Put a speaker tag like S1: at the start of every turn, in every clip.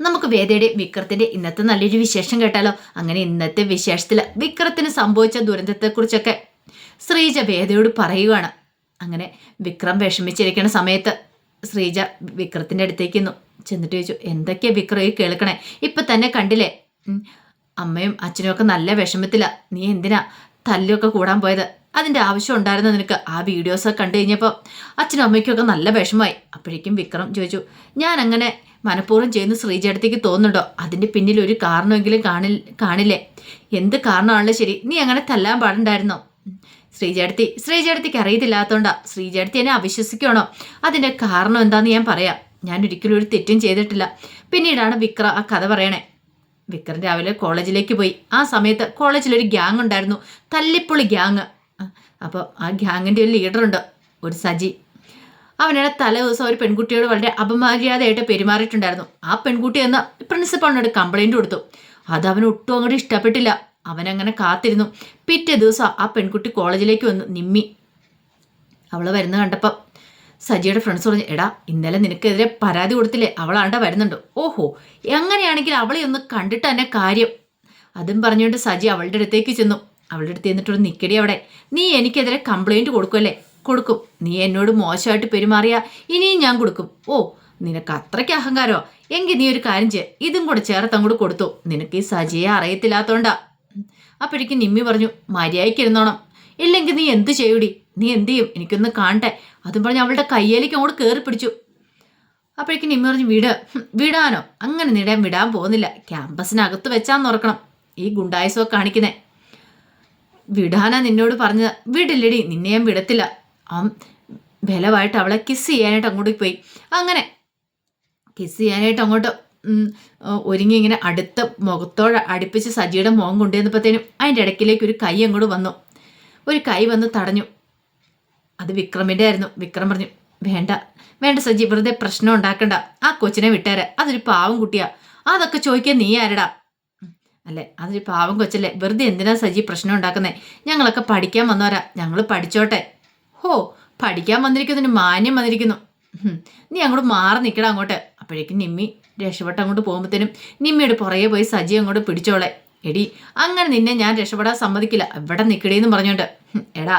S1: നമുക്ക് വേദയുടെ വിക്രത്തിന്റെ ഇന്നത്തെ നല്ലൊരു വിശേഷം കേട്ടാലോ? അങ്ങനെ ഇന്നത്തെ വിശേഷത്തിൽ വിക്രത്തിന് സംഭവിച്ച ദുരന്തത്തെക്കുറിച്ചൊക്കെ ശ്രീജ വേദയോട് പറയുകയാണ് അങ്ങനെ വിക്രം വിഷമിച്ചിരിക്കുന്ന സമയത്ത് ശ്രീജ വിക്രത്തിന്റെ അടുത്തേക്ക് നിന്നു ചെന്നിട്ട് ചോദിച്ചു എന്തൊക്കെയാ വിക്രം ഈ കേൾക്കണേ? ഇപ്പൊ തന്നെ കണ്ടില്ലേ? അമ്മയും അച്ഛനും ഒക്കെ നല്ല വിഷമത്തിലാ. നീ എന്തിനാ തല്ലൊക്കെ കൂടാൻ പോയത്? അതിന്റെ ആവശ്യം ഉണ്ടായിരുന്നു നിനക്ക്? ആ വീഡിയോസൊക്കെ കണ്ടു കഴിഞ്ഞപ്പോൾ അച്ഛനും അമ്മയ്ക്കും ഒക്കെ നല്ല വിഷമമായി. അപ്പോഴേക്കും വിക്രം ചോദിച്ചു ഞാൻ അങ്ങനെ മനഃപൂർവം ചെയ്യുന്ന ശ്രീജേടത്തേക്ക് തോന്നുന്നുണ്ടോ? അതിന്റെ പിന്നിൽ ഒരു കാരണമെങ്കിലും കാണി കാണില്ലേ? എന്ത് കാരണമാണല്ലോ ശരി. നീ അങ്ങനെ തല്ലാൻ പാടുണ്ടായിരുന്നോ? ശ്രീജേടത്തി ശ്രീജേടത്തിക്ക് അറിയത്തില്ലാത്തതുകൊണ്ടാ ശ്രീജേടത്തി എന്നെ അവിശ്വസിക്കണോ? അതിന്റെ കാരണം എന്താന്ന് ഞാൻ പറയാം. ഞാൻ ഒരിക്കലും ഒരു തെറ്റും ചെയ്തിട്ടില്ല. പിന്നീടാണ് വിക്ര ആ കഥ പറയണേ. വിക്രം രാവിലെ കോളേജിലേക്ക് പോയി. ആ സമയത്ത് കോളേജിലൊരു ഗ്യാങ് ഉണ്ടായിരുന്നു തല്ലിപ്പൊളി ഗ്യാങ്. അപ്പോൾ ആ ഗ്യാങ്ങിന്റെ ഒരു ലീഡറുണ്ട്. ഒരു സജി. അവനാണ് തലേ ദിവസം ഒരു പെൺകുട്ടിയോട് വളരെ അപമര്യാദയായിട്ട് പെരുമാറിയിട്ടുണ്ടായിരുന്നു. ആ പെൺകുട്ടി എന്ന പ്രിൻസിപ്പാളിനോട് കംപ്ലൈന്റ് കൊടുത്തു. അത് അവന് ഒട്ടും അങ്ങോട്ട് ഇഷ്ടപ്പെട്ടില്ല. അവനങ്ങനെ കാത്തിരുന്നു. പിറ്റേ ദിവസം ആ പെൺകുട്ടി കോളേജിലേക്ക് വന്നു നിമ്മി. അവൾ വരുന്ന കണ്ടപ്പം സജിയുടെ ഫ്രണ്ട്സ് പറഞ്ഞു എടാ ഇന്നലെ നിനക്കെതിരെ പരാതി കൊടുത്തില്ലേ? അവളാണ്ട വരുന്നുണ്ട്. ഓഹോ എങ്ങനെയാണെങ്കിൽ അവളെ ഒന്ന് കണ്ടിട്ട് തന്നെ കാര്യം. അതും പറഞ്ഞുകൊണ്ട് സജി അവളുടെ അടുത്തേക്ക് ചെന്നു. അവളുടെ അടുത്ത് ചെന്നിട്ടൊരു നിക്കടി അവിടെ. നീ എനിക്കെതിരെ കംപ്ലൈന്റ് കൊടുക്കുമല്ലേ കൊടുക്കും. നീ എന്നോട് മോശമായിട്ട് പെരുമാറിയ ഇനിയും ഞാൻ കൊടുക്കും. ഓ നിനക്ക് അത്രയ്ക്ക് അഹങ്കാരോ? എങ്കിൽ നീ ഒരു കാര്യം ചെയ്യ. ഇതും കൂടെ ചേർത്ത് അങ്ങോട്ട് കൊടുത്തു. നിനക്ക് ഈ സജിയെ അറിയത്തില്ലാത്തോണ്ടാ. അപ്പോഴേക്കും നിമ്മി പറഞ്ഞു മര്യാദയ്ക്ക് ഇരുന്നോണം. ഇല്ലെങ്കിൽ നീ എന്ത് ചെയ്യൂടി? നീ എന്ത് ചെയ്യും? എനിക്കൊന്ന് കാണട്ടെ. അതും പറഞ്ഞ് അവളുടെ കയ്യിലേക്ക് അങ്ങോട്ട് കയറി പിടിച്ചു. അപ്പോഴേക്കും നിമ്മി പറഞ്ഞു വിട്. വിടാനോ? അങ്ങനെ നിടാൻ വിടാൻ പോകുന്നില്ല. ക്യാമ്പസിനകത്ത് വെച്ചാൽ തുറക്കണം ഈ ഗുണ്ടായസോ കാണിക്കുന്നേ. വിടാനാ നിന്നോട് പറഞ്ഞത്. വിടില്ലടി നിന്നെ ഞാൻ വിടത്തില്ല. അവൻ ബലമായിട്ട് അവളെ കിസ് ചെയ്യാനായിട്ട് അങ്ങോട്ട് പോയി. അങ്ങനെ കിസ് ചെയ്യാനായിട്ട് അങ്ങോട്ട് ഒരുങ്ങി ഇങ്ങനെ അടുത്ത മുഖത്തോട് അടുപ്പിച്ച് സജിയുടെ മുഖം കൊണ്ടുവന്നപ്പോഴത്തേനും അതിന്റെ ഇടയ്ക്കിലേക്ക് ഒരു കൈ അങ്ങോട്ട് വന്നു. ഒരു കൈ വന്ന് തടഞ്ഞു. അത് വിക്രമിന്റെ ആയിരുന്നു. വിക്രം പറഞ്ഞു വേണ്ട വേണ്ട സജി വെറുതെ പ്രശ്നം ഉണ്ടാക്കണ്ട. ആ കൊച്ചിനെ വിട്ടേരെ. അതൊരു പാവം കുട്ടിയാ. അതൊക്കെ ചോദിക്കാൻ നീ ആരടാ? അല്ലേ അതൊരു പാവം കൊച്ചല്ലേ. വെറുതെ എന്തിനാ സജി പ്രശ്നം ഉണ്ടാക്കുന്നത് ഞങ്ങളൊക്കെ പഠിക്കാൻ വന്നവരാ. ഞങ്ങൾ പഠിച്ചോട്ടെ. ഹോ പഠിക്കാൻ വന്നിരിക്കുന്നതിന് മാന്യം വന്നിരിക്കുന്നു. നീ അങ്ങോട്ട് മാറി നിൽക്കടാ അങ്ങോട്ട്. അപ്പോഴേക്കും നിമ്മി രക്ഷപ്പെട്ട് അങ്ങോട്ട് പോകുമ്പോഴത്തേനും നിമ്മിയുടെ പുറകെ പോയി സജി അങ്ങോട്ട് പിടിച്ചോളെ. എടി അങ്ങനെ നിന്നെ ഞാൻ രക്ഷപ്പെടാൻ സമ്മതിക്കില്ല. ഇവിടെ നിൽക്കടേന്ന് പറഞ്ഞോണ്ട്. എടാ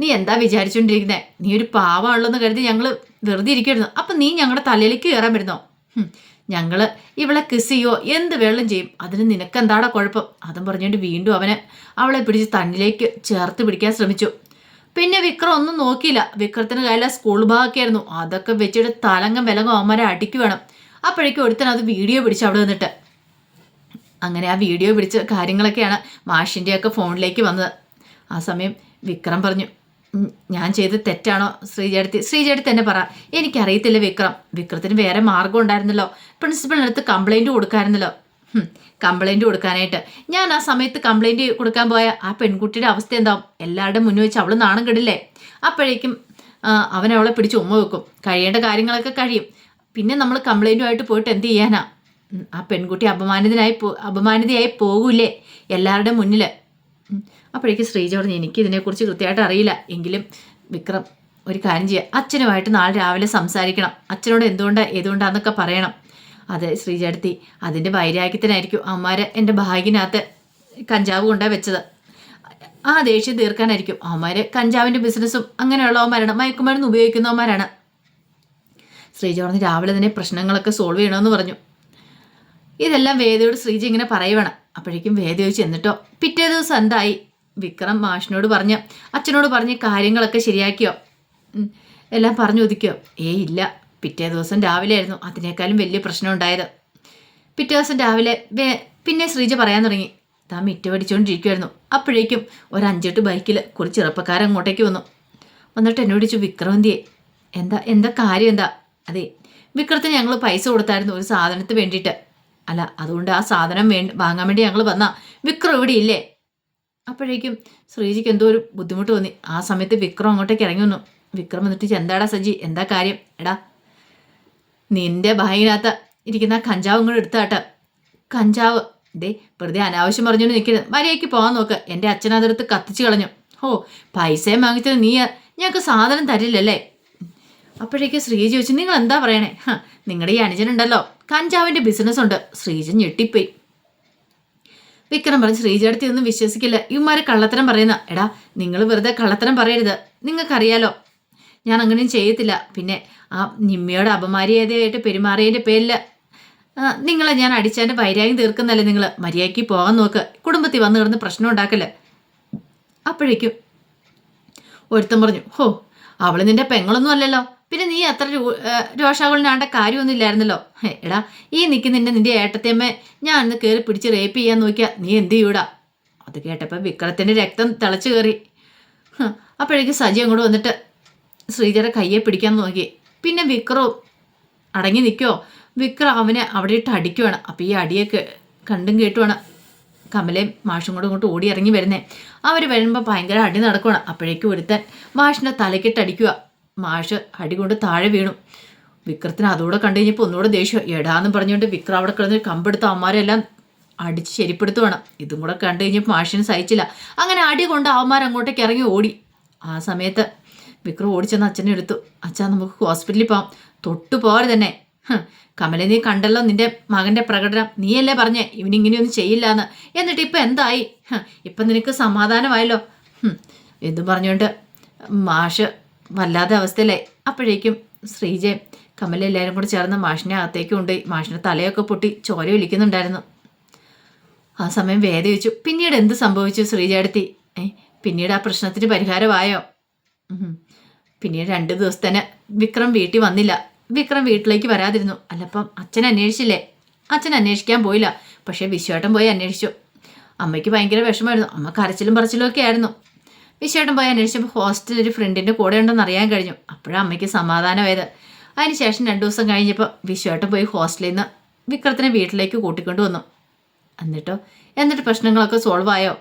S1: നീ എന്താ വിചാരിച്ചുകൊണ്ടിരിക്കുന്നേ നീ ഒരു പാവമാണല്ലോ കരുതി ഞങ്ങൾ വെറുതെ ഇരിക്കുന്നു അപ്പം നീ ഞങ്ങളുടെ തലയിലേക്ക് കയറാൻ വരുന്നോ? ഞങ്ങൾ ഇവളെ കിസ് ചെയ്യോ? എന്ത് വെള്ളം ചെയ്യും. അതിന് നിനക്കെന്താടാ കുഴപ്പം? അതും പറഞ്ഞുകൊണ്ട് വീണ്ടും അവനെ അവളെ പിടിച്ച് തന്നിലേക്ക് ചേർത്ത് പിടിക്കാൻ ശ്രമിച്ചു. പിന്നെ വിക്രം ഒന്നും നോക്കിയില്ല. വിക്രത്തിന് കയ്യിലെ സ്കൂൾ ബാഗൊക്കെയായിരുന്നു അതൊക്കെ വെച്ചിട്ട് തലങ്കം വിലങ്ങും അവന്മാരെ അടിക്ക് വേണം. അപ്പോഴേക്കും ഒരുത്തൻ അത് വീഡിയോ പിടിച്ച് അവിടെ നിന്നിട്ട്. അങ്ങനെ ആ വീഡിയോ പിടിച്ച കാര്യങ്ങളൊക്കെയാണ് മാഷിന്റെയൊക്കെ ഫോണിലേക്ക് വന്നത്. ആ സമയം വിക്രം പറഞ്ഞു ഞാൻ ചെയ്ത് തെറ്റാണോ? ശ്രീജേടത്തി ശ്രീജേടത്തി തന്നെ പറ. എനിക്കറിയത്തില്ല വിക്രം. വിക്രത്തിന് വേറെ മാർഗം ഉണ്ടായിരുന്നല്ലോ. പ്രിൻസിപ്പളിനടുത്ത് കംപ്ലൈന്റ് കൊടുക്കാമായിരുന്നല്ലോ കംപ്ലൈന്റ് കൊടുക്കാനായിട്ട്. ഞാൻ ആ സമയത്ത് കംപ്ലൈന്റ് കൊടുക്കാൻ പോയ ആ പെൺകുട്ടിയുടെ അവസ്ഥ എന്താവും? എല്ലാവരുടെ മുന്നിൽ വെച്ച് അവൾ നാണം കെടില്ലേ? അപ്പോഴേക്കും അവൻ അവളെ പിടിച്ച് ഉമ്മ വെക്കും. കഴിയേണ്ട കാര്യങ്ങളൊക്കെ കഴിയും. പിന്നെ നമ്മൾ കംപ്ലൈന്റുമായിട്ട് പോയിട്ട് എന്ത് ചെയ്യാനാ? ആ പെൺകുട്ടി അപമാനിതനായി പോ അപമാനിതയായി പോകൂലേ എല്ലാവരുടെ മുന്നിൽ അപ്പോഴേക്കും ശ്രീജ പറഞ്ഞു എനിക്ക് ഇതിനെക്കുറിച്ച് കൃത്യമായിട്ട് അറിയില്ല. എങ്കിലും വിക്രം ഒരു കാര്യം ചെയ്യുക അച്ഛനുമായിട്ട് നാളെ രാവിലെ സംസാരിക്കണം. അച്ഛനോട് എന്തുകൊണ്ടാണ് ഏതുകൊണ്ടാന്നൊക്കെ പറയണം. അതെ ശ്രീജടുത്തി അതിന്റെ വൈരാഗ്യത്തിനായിരിക്കും അമ്മമാരെ എന്റെ ഭാഗ്യനകത്ത് കഞ്ചാവ് കൊണ്ടാണ് വെച്ചത്. ആ ദേഷ്യം തീർക്കാനായിരിക്കും അവന്മാര് കഞ്ചാവിന്റെ ബിസിനസ്സും അങ്ങനെയുള്ളവന്മാരാണ് മയക്കുമരുന്ന് ഉപയോഗിക്കുന്നവന്മാരാണ്. ശ്രീജ പറഞ്ഞ് രാവിലെ തന്നെ പ്രശ്നങ്ങളൊക്കെ സോൾവ് ചെയ്യണമെന്ന് പറഞ്ഞു. ഇതെല്ലാം വേദയോട് ശ്രീജി ഇങ്ങനെ പറയുവാണ്. അപ്പോഴേക്കും വേദ ചോദിച്ചു എന്നിട്ടോ പിറ്റേ ദിവസം എന്തായി? വിക്രം മാഷിനോട് പറഞ്ഞ് അച്ഛനോട് പറഞ്ഞ് കാര്യങ്ങളൊക്കെ ശരിയാക്കിയോ? എല്ലാം പറഞ്ഞു ഒതുക്കിയോ? ഏയ് ഇല്ല. പിറ്റേ ദിവസം രാവിലെ ആയിരുന്നു അതിനേക്കാളും വലിയ പ്രശ്നം ഉണ്ടായത് പിറ്റേ ദിവസം രാവിലെ വേ- പിന്നെ ശ്രീജ പറയാൻ തുടങ്ങി താൻ മിറ്റ പഠിച്ചുകൊണ്ടിരിക്കുമായിരുന്നു അപ്പോഴേക്കും ഒരു അഞ്ചെട്ട് ബൈക്കിൽ കുറച്ച് ചെറുപ്പക്കാരൻ അങ്ങോട്ടേക്ക് വന്നു. വന്നിട്ട് എന്നോട് ചോദിച്ചു വിക്രമന്തിയെ എന്താ എന്താ കാര്യം എന്താ? അതെ വിക്രത്തിന് ഞങ്ങൾ പൈസ കൊടുത്തായിരുന്നു ഒരു സാധനത്തിന് വേണ്ടിയിട്ട്. അല്ല അതുകൊണ്ട് ആ സാധനം വേണ്ടി വാങ്ങാൻ വേണ്ടി ഞങ്ങൾ വന്നാ വിക്രം ഇവിടെ ഇല്ലേ? അപ്പോഴേക്കും ശ്രീജിക്ക് എന്തോ ഒരു ബുദ്ധിമുട്ട് തോന്നി. ആ സമയത്ത് വിക്രം അങ്ങോട്ടേക്ക് ഇറങ്ങി വന്നു. വിക്രം വന്നിട്ട് എന്താടാ സജി? എന്താ കാര്യം? എടാ നിന്റെ ഭായിനകത്ത് ഇരിക്കുന്ന കഞ്ചാവും ഇങ്ങോട്ട് എടുത്താട്ട്. കഞ്ചാവ് ദേ വെറുതെ അനാവശ്യം പറഞ്ഞുകൊണ്ട് നിൽക്കരുത് മര്യാദയ്ക്ക് പോകാൻ നോക്ക്. എന്റെ അച്ഛൻ അതെടുത്ത് കത്തിച്ച് കളഞ്ഞു. ഓ പൈസയും വാങ്ങിച്ചത് നീ. ഞങ്ങൾക്ക് സാധനം തരില്ലല്ലേ? അപ്പോഴേക്ക് ശ്രീജി ചോദിച്ചു നിങ്ങൾ എന്താ പറയണേ നിങ്ങളുടെ ഈ അനുജനുണ്ടല്ലോ. കഞ്ചാവിന്റെ ബിസിനസ് ഉണ്ട് ശ്രീജൻ ഞെട്ടിപ്പോയി. വിക്രം പറഞ്ഞു അടുത്ത് ഒന്നും വിശ്വസിക്കില്ല. ഇവന്മാരെ കള്ളത്തരം പറയുന്ന. എടാ നിങ്ങൾ വെറുതെ കള്ളത്തരം പറയരുത്. നിങ്ങൾക്കറിയാലോ ഞാൻ അങ്ങനെയും ചെയ്യത്തില്ല. പിന്നെ ആ നിമ്മയോട് അപമര്യാദയായിട്ട് പെരുമാറിയതിന്റെ പേരിൽ നിങ്ങളെ ഞാൻ അടിച്ചതിന്റെ വൈരാഗ്യം തീർക്കുന്നല്ലേ നിങ്ങൾ മര്യാദയ്ക്ക് പോകാൻ നോക്ക്. കുടുംബത്തിൽ വന്നു കിടന്ന് പ്രശ്നം ഉണ്ടാക്കല്ലേ? അപ്പോഴേക്കും ഒരുത്തൻ പറഞ്ഞു ഹോ അവൾ നിന്റെ പെങ്ങളൊന്നും അല്ലല്ലോ. പിന്നെ നീ അത്ര രോഷാകുലനാണ്ട കാര്യമൊന്നും ഇല്ലായിരുന്നല്ലോ. എടാ ഈ നിൽക്കുന്നതിന്റെ നിന്റെ ഏട്ടത്തെയമ്മ ഞാൻ അന്ന് കയറി പിടിച്ച് റേപ്പ് ചെയ്യാൻ നോക്കിയാൽ നീ എന്ത് ചെയ്യൂടാ? അത് കേട്ടപ്പോൾ വിക്രത്തിന്റെ രക്തം തിളച്ചു കയറി അപ്പോഴേക്കും സജി അങ്ങോട്ട് വന്നിട്ട് ശ്രീജയുടെ കയ്യെ പിടിക്കാൻ നോക്കി. പിന്നെ വിക്രം അടങ്ങി നിൽക്കുമോ വിക്രം അവനെ അവിടെ ഇട്ട് അടിക്കുവാണ്. അപ്പം ഈ അടിയൊക്കെ കണ്ടും കേട്ടുവാണ് കമലയും മാഷും കൂടെ ഇങ്ങോട്ട് ഓടി ഇറങ്ങി വരുന്നേ. അവർ വരുമ്പോൾ ഭയങ്കര അടി നടക്കുവാണ്. അപ്പോഴേക്കും ഒരുത്തൻ മാഷിനെ തലക്കിട്ട് അടിക്കുക മാഷ് അടി കൊണ്ട് താഴെ വീണു. വിക്രത്തിന് അതുകൂടെ കണ്ടു കഴിഞ്ഞപ്പോൾ ഒന്നുകൂടെ ദേഷ്യം. എടാന്ന് പറഞ്ഞുകൊണ്ട് വിക്രം അവിടെ കിടന്ന് കമ്പെടുത്ത അവന്മാരെല്ലാം അടിച്ച് ശരിപ്പെടുത്തുവാണ്. ഇതും കൂടെ കണ്ടു കഴിഞ്ഞപ്പോൾ മാഷിന് സഹിച്ചില്ല. അങ്ങനെ അടി കൊണ്ട് അവന്മാർ അങ്ങോട്ടേക്ക് ഇറങ്ങി ഓടി. ആ സമയത്ത് വിക്രം ഓടിച്ചെന്ന് അച്ഛനെ എടുത്തു. അച്ഛാ നമുക്ക് ഹോസ്പിറ്റലിൽ പോവാം. തൊട്ടു പോരെ തന്നെ. കമലെ നീ കണ്ടല്ലോ നിന്റെ മകന്റെ പ്രകടനം. നീയല്ലേ പറഞ്ഞേ ഇവനിങ്ങനെയൊന്നും ചെയ്യില്ല എന്ന് എന്നിട്ട് ഇപ്പം എന്തായി? ഇപ്പൊ നിനക്ക് സമാധാനമായല്ലോ. എന്തും പറഞ്ഞുകൊണ്ട് മാഷ് വല്ലാത്ത അവസ്ഥയിലായി. അപ്പോഴേക്കും ശ്രീജയും കമല എല്ലാവരും കൂടെ ചേർന്ന് മാഷിനെ അകത്തേക്ക് കൊണ്ടുപോയി. മാഷിന്റെ തലയൊക്കെ പൊട്ടി ചോര വിളിക്കുന്നുണ്ടായിരുന്നു. ആ സമയം വേദ ചോദിച്ചു പിന്നീട് എന്ത് സംഭവിച്ചു ശ്രീജയടുത്തി പിന്നീട് ആ പ്രശ്നത്തിന് പരിഹാരമായോ. പിന്നീട് രണ്ട് ദിവസത്തേന് വിക്രം വീട്ടിൽ വന്നില്ല. വിക്രം വീട്ടിലേക്ക് വരാതിരുന്നു. അല്ലപ്പം അച്ഛൻ അന്വേഷിച്ചില്ലേ? അച്ഛൻ അന്വേഷിക്കാൻ പോയില്ല. പക്ഷേ വിശ്വേട്ടൻ പോയി അന്വേഷിച്ചു. അമ്മയ്ക്ക് ഭയങ്കര വിഷമമായിരുന്നു. അമ്മ കരച്ചിലും പറച്ചിലും ഒക്കെ ആയിരുന്നു. വിശ്വേട്ടൻ പോയി അന്വേഷിച്ചപ്പോൾ ഹോസ്റ്റലിൽ ഒരു ഫ്രണ്ടിന്റെ കൂടെ ഉണ്ടെന്ന് അറിയാൻ കഴിഞ്ഞു. അപ്പോഴാണ് അമ്മയ്ക്ക് സമാധാനമായത്. അതിനുശേഷം രണ്ട് ദിവസം കഴിഞ്ഞപ്പോൾ വിശ്വേട്ടൻ പോയി ഹോസ്റ്റലിൽ നിന്ന് വിക്രത്തിനെ വീട്ടിലേക്ക് കൂട്ടിക്കൊണ്ടു വന്നു. എന്നിട്ടോ? എന്നിട്ട് പ്രശ്നങ്ങളൊക്കെ സോൾവ് ആയോ?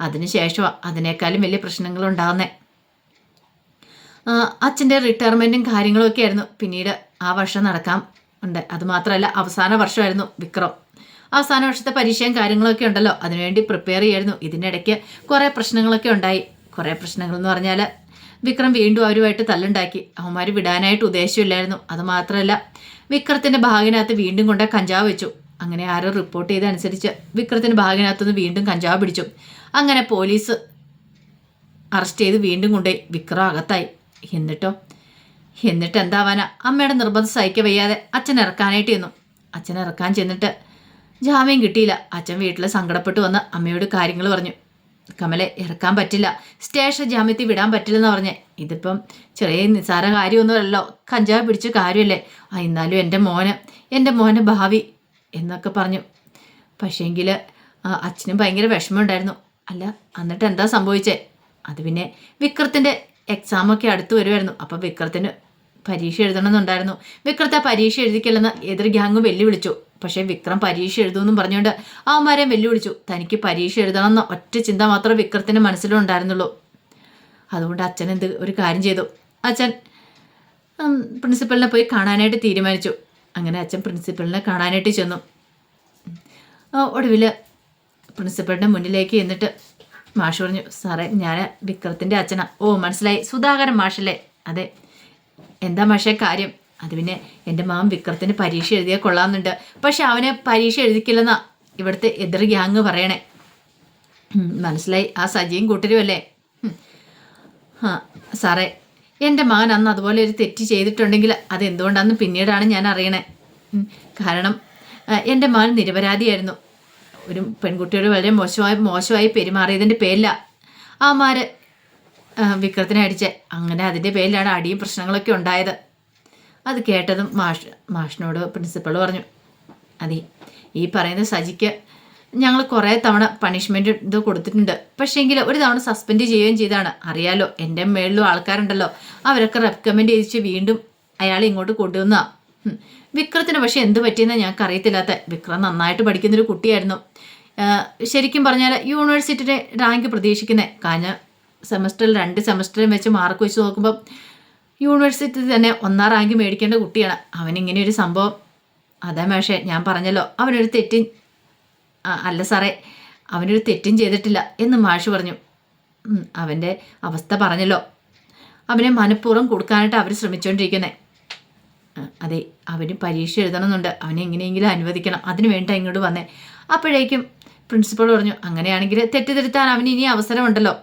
S1: അതിനുശേഷമാണ് അതിനേക്കാളും വലിയ പ്രശ്നങ്ങൾ ഉണ്ടാകുന്നേ അച്ഛന്റെ റിട്ടയർമെന്റും കാര്യങ്ങളും ഒക്കെ ആയിരുന്നു. പിന്നീട് ആ വർഷം നടക്കാം. ഉണ്ട്. അതുമാത്രമല്ല അവസാന വർഷമായിരുന്നു വിക്രം. അവസാന വർഷത്തെ പരീക്ഷയും കാര്യങ്ങളൊക്കെ ഉണ്ടല്ലോ. അതിനുവേണ്ടി പ്രിപ്പയർ ചെയ്യായിരുന്നു. ഇതിനിടയ്ക്ക് കുറേ പ്രശ്നങ്ങളൊക്കെ ഉണ്ടായി. കുറേ പ്രശ്നങ്ങൾ എന്ന് പറഞ്ഞാൽ വിക്രം വീണ്ടും അവരുമായിട്ട് തല്ലുണ്ടാക്കി. അവന്മാർ വിടാനായിട്ട് ഉദ്ദേശമില്ലായിരുന്നു അതുമാത്രമല്ല വിക്രത്തിന്റെ ഭാഗിനകത്ത് വീണ്ടും കൊണ്ട് കഞ്ചാവ് വെച്ചു. അങ്ങനെ ആരോ റിപ്പോർട്ട് ചെയ്തനുസരിച്ച് വിക്രത്തിന്റെ ഭാഗിനകത്തുനിന്ന് വീണ്ടും കഞ്ചാവ് പിടിച്ചു. അങ്ങനെ പോലീസ് അറസ്റ്റ് ചെയ്ത് വീണ്ടും കൊണ്ടുപോയി. വിക്രം അകത്തായി. എന്നിട്ടോ? എന്നിട്ട് എന്താവാനാ അമ്മയുടെ നിർബന്ധം സഹിക്ക വയ്യാതെ അച്ഛൻ ഇറക്കാനായിട്ട് ചെന്നു. അച്ഛൻ ഇറക്കാൻ ചെന്നിട്ട് ജാമ്യം കിട്ടിയില്ല. അച്ഛൻ വീട്ടിൽ സങ്കടപ്പെട്ട് വന്ന് അമ്മയോട് കാര്യങ്ങൾ പറഞ്ഞു. കമലെ ഇറക്കാൻ പറ്റില്ല. സ്റ്റേഷൻ ജാമ്യത്തിൽ വിടാൻ പറ്റില്ലെന്ന് പറഞ്ഞേ. ഇതിപ്പം ചെറിയ നിസ്സാര കാര്യമൊന്നുമല്ലോ കഞ്ചാവ് പിടിച്ച കാര്യമല്ലേ? ആ എന്നാലും എന്റെ മോന് എന്റെ മോന്റെ ഭാവി എന്നൊക്കെ പറഞ്ഞു. പക്ഷേങ്കിൽ അച്ഛനും ഭയങ്കര വിഷമമുണ്ടായിരുന്നു അല്ല എന്നിട്ട് എന്താ സംഭവിച്ചേ? അത് പിന്നെ വിക്രത്തിന്റെ എക്സാമൊക്കെ അടുത്ത് വരുമായിരുന്നു അപ്പം വിക്രത്തിന് പരീക്ഷ എഴുതണമെന്നുണ്ടായിരുന്നു. വിക്രത്തെ പരീക്ഷ എഴുതിക്കില്ലെന്ന് എതിർ ഗ്യാങ് വെല്ലുവിളിച്ചു. പക്ഷേ വിക്രം പരീക്ഷ എഴുതുമെന്നും പറഞ്ഞുകൊണ്ട് അവന്മാരെ വെല്ലുവിളിച്ചു. തനിക്ക് പരീക്ഷ എഴുതണമെന്ന ഒറ്റ ചിന്ത മാത്രമേ വിക്രത്തിന്റെ മനസ്സിലുണ്ടായിരുന്നുള്ളൂ. അതുകൊണ്ട് അച്ഛൻ എന്ത് ഒരു കാര്യം ചെയ്തു. അച്ഛൻ പ്രിൻസിപ്പലിനെ പോയി കാണാനായിട്ട് തീരുമാനിച്ചു. അങ്ങനെ അച്ഛൻ പ്രിൻസിപ്പലിനെ കാണാനായിട്ട് ചെന്നു. ഒടുവിൽ പ്രിൻസിപ്പലിന്റെ മുന്നിലേക്ക് എന്നിട്ട് മാഷ് പറഞ്ഞു സാറേ ഞാൻ വിക്രത്തിന്റെ അച്ഛനാ. ഓ മനസ്സിലായി. സുധാകരൻ മാഷല്ലേ? അതെ. എന്താ മാഷേ കാര്യം? അത് പിന്നെ എന്റെ മാം വിക്രത്തിന് പരീക്ഷ എഴുതിയാൽ കൊള്ളാമെന്നുണ്ട്. പക്ഷെ അവനെ പരീക്ഷ എഴുതിക്കില്ലെന്നാ ഇവിടുത്തെ എതിർ ഗ്യാങ് പറയണേ. മനസ്സിലായി. ആ സജിയും കൂട്ടരും അല്ലേ. ആ സാറേ എന്റെ മകൻ അന്ന് അതുപോലെ ഒരു തെറ്റ് ചെയ്തിട്ടുണ്ടെങ്കിൽ അത് എന്തുകൊണ്ടാണെന്ന് പിന്നീടാണ് ഞാൻ അറിയണേ. കാരണം എന്റെ മകൻ നിരപരാധിയായിരുന്നു. ഒരു പെൺകുട്ടിയോട് വളരെ മോശമായി മോശമായി പെരുമാറിയതിന്റെ പേരില. ആമാര് വിക്രത്തിനെ അടിച്ച് അങ്ങനെ അതിന്റെ പേരിലാണ് അടിയും പ്രശ്നങ്ങളൊക്കെ ഉണ്ടായത്. അത് കേട്ടതും മാഷ് മാഷിനോട് പ്രിൻസിപ്പൾ പറഞ്ഞു അതെ ഈ പറയുന്ന സജിക്ക് ഞങ്ങൾ കുറേ തവണ പണിഷ്മെന്റ് ഇത് കൊടുത്തിട്ടുണ്ട്. പക്ഷേങ്കിൽ ഒരു തവണ സസ്പെൻഡ് ചെയ്യുകയും ചെയ്താണ്. അറിയാലോ എന്റെ മേളിലും ആൾക്കാരുണ്ടല്ലോ. അവരൊക്കെ റെക്കമെൻഡ് ചെയ്യിച്ച് വീണ്ടും അയാളെ ഇങ്ങോട്ട് കൊണ്ടുവന്ന. വിക്രത്തിന് പക്ഷെ എന്ത് പറ്റിയെന്ന് ഞങ്ങൾക്ക് അറിയത്തില്ലാത്ത വിക്രം നന്നായിട്ട് പഠിക്കുന്നൊരു കുട്ടിയായിരുന്നു. ശരിക്കും പറഞ്ഞാൽ യൂണിവേഴ്സിറ്റിയുടെ റാങ്ക് പ്രതീക്ഷിക്കുന്നത് കഴിഞ്ഞ സെമസ്റ്ററിൽ രണ്ട് സെമസ്റ്ററിൽ വെച്ച് മാർക്ക് വെച്ച് നോക്കുമ്പോൾ യൂണിവേഴ്സിറ്റി തന്നെ ഒന്നാം റാങ്ക് മേടിക്കേണ്ട കുട്ടിയാണ്. അവനിങ്ങനെ ഒരു സംഭവം. അതാ മേഷേ ഞാൻ പറഞ്ഞല്ലോ അവനൊരു തെറ്റും അല്ല സാറേ അവനൊരു തെറ്റും ചെയ്തിട്ടില്ല എന്ന് മാഷ് പറഞ്ഞു. അവന്റെ അവസ്ഥ പറഞ്ഞല്ലോ. അവനെ മനഃപൂർവം കൊടുക്കാനായിട്ട് അവർ ശ്രമിച്ചുകൊണ്ടിരിക്കുന്നത് അതെ അവന് പരീക്ഷ എഴുതണമെന്നുണ്ട്. അവനെ എങ്ങനെയെങ്കിലും അനുവദിക്കണം. അതിന് വേണ്ട ഇങ്ങോട്ട് വന്നേ. അപ്പോഴേക്കും പ്രിൻസിപ്പൾ പറഞ്ഞു അങ്ങനെയാണെങ്കിൽ തെറ്റിദ്ധരുത്താൻ അവന് ഇനി അവസരമുണ്ടല്ലോ.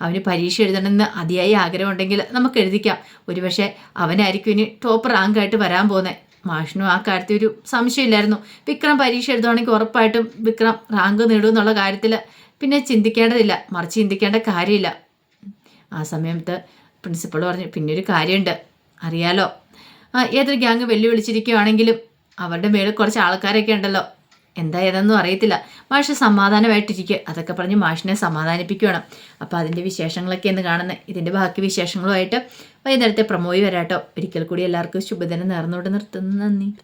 S1: അവന് പരീക്ഷ എഴുതണമെന്ന് അതിയായി ആഗ്രഹമുണ്ടെങ്കിൽ നമുക്ക് എഴുതിക്കാം. ഒരുപക്ഷെ അവനായിരിക്കും ഇനി ടോപ്പ് റാങ്കായിട്ട് വരാൻ പോകുന്നത് മാഷിനും ആ കാര്യത്തിൽ ഒരു സംശയമില്ലായിരുന്നു. വിക്രം പരീക്ഷ എഴുതുവാണെങ്കിൽ ഉറപ്പായിട്ടും വിക്രം റാങ്ക് നേടും എന്നുള്ള കാര്യത്തിൽ പിന്നെ ചിന്തിക്കേണ്ടതില്ല. മറിച്ച് ചിന്തിക്കേണ്ട കാര്യമില്ല. ആ സമയത്ത് പ്രിൻസിപ്പൾ പറഞ്ഞു പിന്നെ ഒരു കാര്യമുണ്ട്. അറിയാലോ ഏതൊരു ഗ്യാങ് വെല്ലുവിളിച്ചിരിക്കുകയാണെങ്കിലും അവരുടെ മേളിൽ കുറച്ച് ആൾക്കാരൊക്കെ ഉണ്ടല്ലോ. എന്താ ഏതെന്നും അറിയത്തില്ല. മാഷ് സമാധാനമായിട്ടിരിക്കുക അതൊക്കെ പറഞ്ഞ് മാഷിനെ സമാധാനിപ്പിക്കുകയാണ് അപ്പോൾ അതിന്റെ വിശേഷങ്ങളൊക്കെ എന്ന് കാണുന്നത് ഇതിന്റെ ബാക്കി വിശേഷങ്ങളുമായിട്ട് വൈകുന്നേരത്തെ പ്രമോയി വരാട്ടോ. ഒരിക്കൽ കൂടി എല്ലാവർക്കും ശുഭദിനം നേർന്നുകൊണ്ട് നിർത്തുന്നു. നന്ദി.